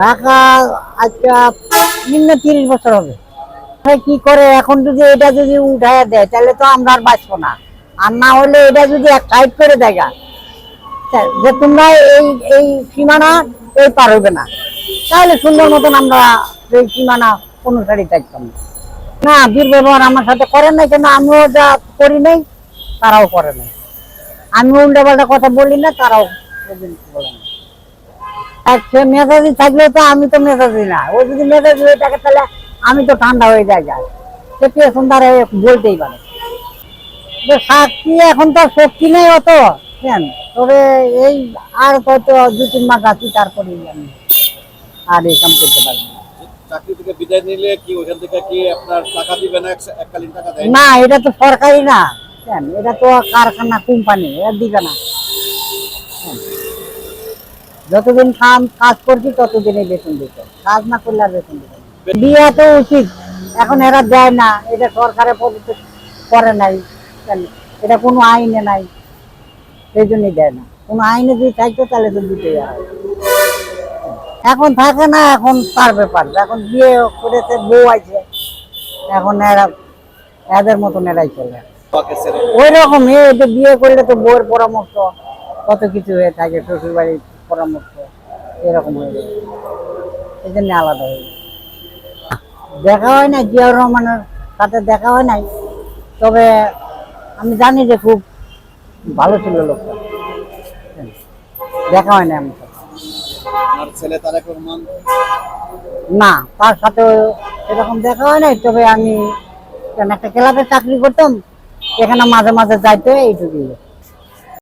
ঢাকা নিম্ন তিরিশ বছর হবে। কি করে? এখন যদি এটা যদি দেয়, তাহলে তো আমরা আর বাঁচবো না। আর না হলে এটা যদি এক সাইড করে দেয় যে তোমরা এই এই সীমানা এই পার না। তাহলে সুন্দর মতন আমরা এই সীমানা অনুসারী থাকতাম। না, দুর্ব্যবহার আমার সাথে করেন নাই কেন আমিও যা করি নাই, তারাও করে নাই। আমি উল্টা কথা বলি না, তারাও বলে না আর সে মেজাজি থাকলে তো আমি তো না। ও যদি হয়ে থাকে তাহলে আমি তো ঠান্ডা হয়ে সে পেছন দ্বারা বলতেই পারে। যে এখন তো শক্তি নেই অত কেন? তবে এই আর হয়তো দু তিন মাস আছি তারপরে আমি আর এই কাম করতে পারব না। চাকরি থেকে বিদায় নিলে কি ওখান থেকে কি আপনার টাকা দিবে না এককালীন টাকা দেয়? না এটা তো সরকারি না কেন? এটা তো কারখানা কোম্পানি এটা দিবে না? যতদিন কাম, কাজ করছি, ততদিনই বেতন দিতে। কাজ না করলে আর বেতন না। বিয়ে তো উচিত। এখন এরা দেয় না। এটা সরকারের পদ্ধতি করে নাই। এটা কোনো আইনে নাই। সেই জন্যই দেয় না। কোনো আইনে যদি থাকতো, তাহলে তো দিতে হয়। এখন থাকে না, এখন তার ব্যাপার। এখন বিয়ে করেছে, বউ আছে। এখন এরা, এদের মতন এরাই চলে। ওই রকম বিয়ে করলে তো বউয়ের পরামর্শ, কত কিছু হয়ে থাকে শ্বশুর বাড়ির পরামর্শ এরকম হয়ে যায়। এই জন্য আলাদা হয়ে যায়। দেখা হয় না জিয়াউর রহমানের সাথে দেখা হয় নাই তবে আমি জানি যে খুব ভালো ছিল লোকটা। দেখা হয় না আমার আর ছেলে তারেক রহমান? না তার সাথে এরকম দেখা হয় নাই তবে আমি একটা ক্লাবে চাকরি করতাম এখানে মাঝে মাঝে যাইতে এইটুকুই।